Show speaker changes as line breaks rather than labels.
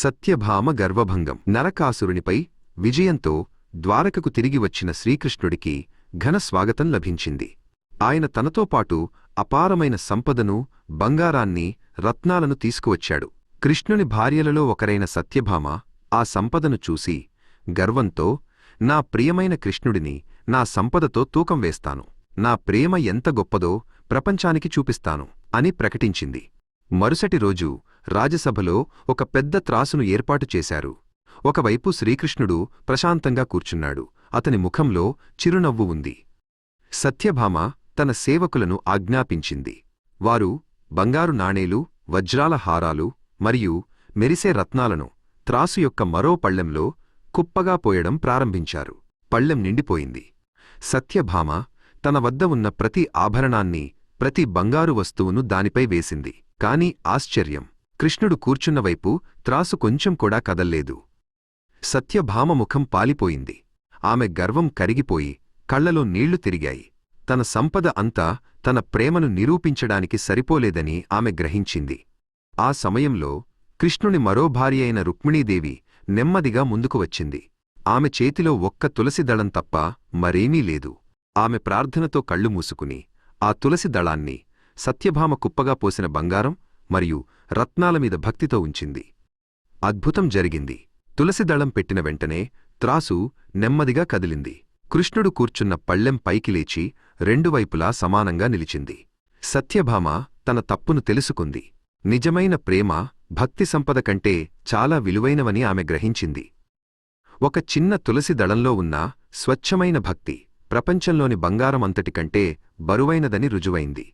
సత్యభామ గర్వభంగం. నరకాసురునిపై విజయంతో ద్వారకకు తిరిగి వచ్చిన శ్రీకృష్ణుడికి ఘన స్వాగతం లభించింది. ఆయన తనతో పాటు అపారమైన సంపదను బంగారాన్ని రత్నాలను తీసుకువచ్చాడు. కృష్ణుని భార్యలలో ఒకరైన సత్యభామ ఆ సంపదను చూసి గర్వంతో నా ప్రియమైన కృష్ణుడిని నా సంపదతో తూకం వేస్తాను. నా ప్రేమ ఎంత గొప్పదో ప్రపంచానికి చూపిస్తాను అని ప్రకటించింది. మరుసటి రోజు రాజసభలో ఒక పెద్ద త్రాసును ఏర్పాటు చేశారు. ఒకవైపు శ్రీకృష్ణుడు ప్రశాంతంగా కూర్చున్నాడు. అతని ముఖంలో చిరునవ్వు ఉంది. సత్యభామ తన సేవకులను ఆజ్ఞాపించింది. వారు బంగారు నాణేలు వజ్రాల హారాలు మరియు మెరిసే రత్నాలను త్రాసు యొక్క మరో పళ్ళెంలో కుప్పగా పోయడం ప్రారంభించారు. పళ్ళెం నిండిపోయింది. సత్యభామ తన వద్ద ఉన్న ప్రతి ఆభరణాన్ని ప్రతి బంగారు వస్తువును దానిపై వేసింది. కాని ఆశ్చర్యం! కృష్ణుడు కూర్చున్నవైపు త్రాసు కొంచెం కూడా కదల్లేదు. సత్యభామ ముఖం పాలిపోయింది. ఆమె గర్వం కరిగిపోయి కళ్ళలో నీళ్ళు తిరిగాయి. తన సంపద అంతా తన ప్రేమను నిరూపించడానికి సరిపోలేదని ఆమె గ్రహించింది. ఆ సమయంలో కృష్ణుని మరో భార్యయైన రుక్మిణీదేవి నెమ్మదిగా ముందుకు వచ్చింది. ఆమె చేతిలో ఒక్క తులసిదళం తప్ప మరేమీ లేదు. ఆమె ప్రార్థనతో కళ్ళు మూసుకుని ఆ తులసి దళాన్ని సత్యభామ కుప్పగా పోసిన బంగారం మరియు రత్నాల మీద భక్తితో ఉంచింది. అద్భుతం జరిగింది. తులసిదళం పెట్టిన వెంటనే త్రాసు నెమ్మదిగా కదిలింది. కృష్ణుడు కూర్చున్న పళ్ళెం పైకి లేచి రెండువైపులా సమానంగా నిలిచింది. సత్యభామ తన తప్పును తెలుసుకుంది. నిజమైన ప్రేమ భక్తి సంపద కంటే చాలా విలువైనవని ఆమె గ్రహించింది. ఒక చిన్న తులసి దళంలో ఉన్న స్వచ్ఛమైన భక్తి ప్రపంచంలోని బంగారం అంతటికంటే బరువైనదని రుజువైంది.